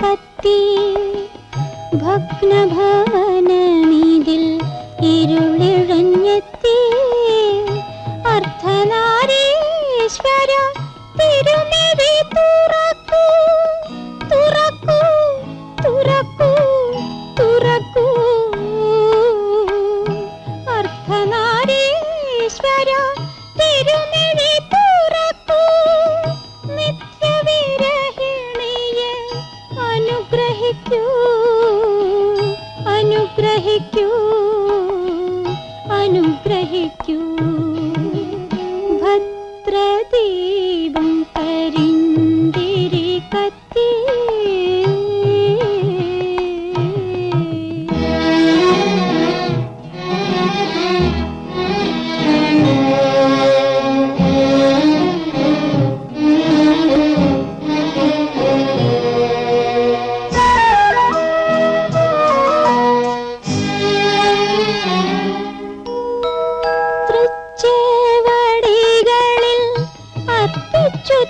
കത്തി ഭഗ്നഭവനമീതിൽ ഇരുളിഴഞ്ഞെത്തി അർദ്ധനാരീശ്വരം അനുഗ്രഹിക്കൂ അനുഗ്രഹിക്കൂ അനുഗ്രഹിക്കൂ ഭദ്രദീപം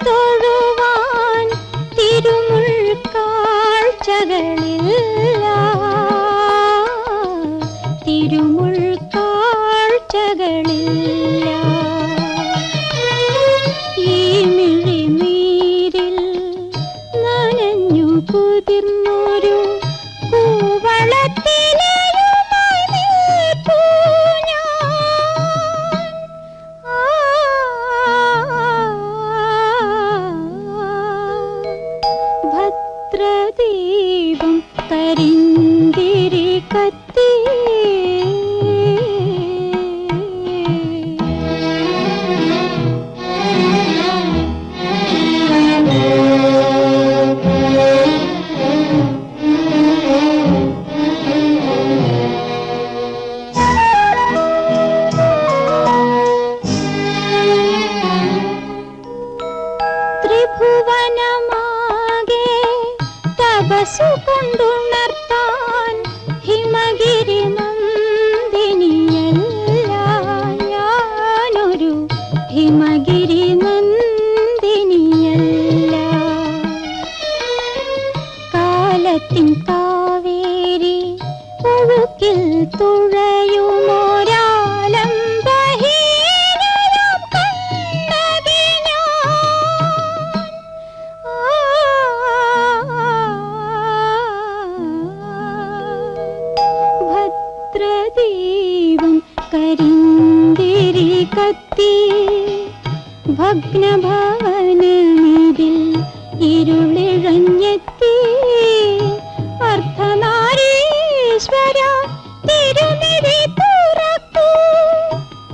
തൊഴുവാൻ തിരുമുൾ കാഴ്ചകളില്ല. त्रिभुवनमागे तव सुन्दु ഒഴുക്കിൽ തുഴയുമൊരാലം ഭദ്രദീപം കരിന്തിരി കത്തി. ഭഗ്നഭവനമിതിൽ ഇരുളിഴഞ്ഞെത്തി. അർദ്ധനാരീശ്വര തിരുമിഴി തുറക്കൂ.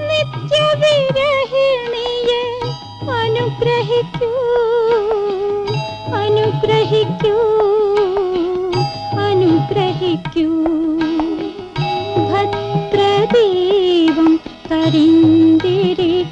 നിത്യവിരഹിണിയെ അനുഗ്രഹിക്കൂ. അനുഗ്രഹിക്കൂ. അനുഗ്രഹിക്കൂ. ഭദ്രദീപം കരിന്തിരി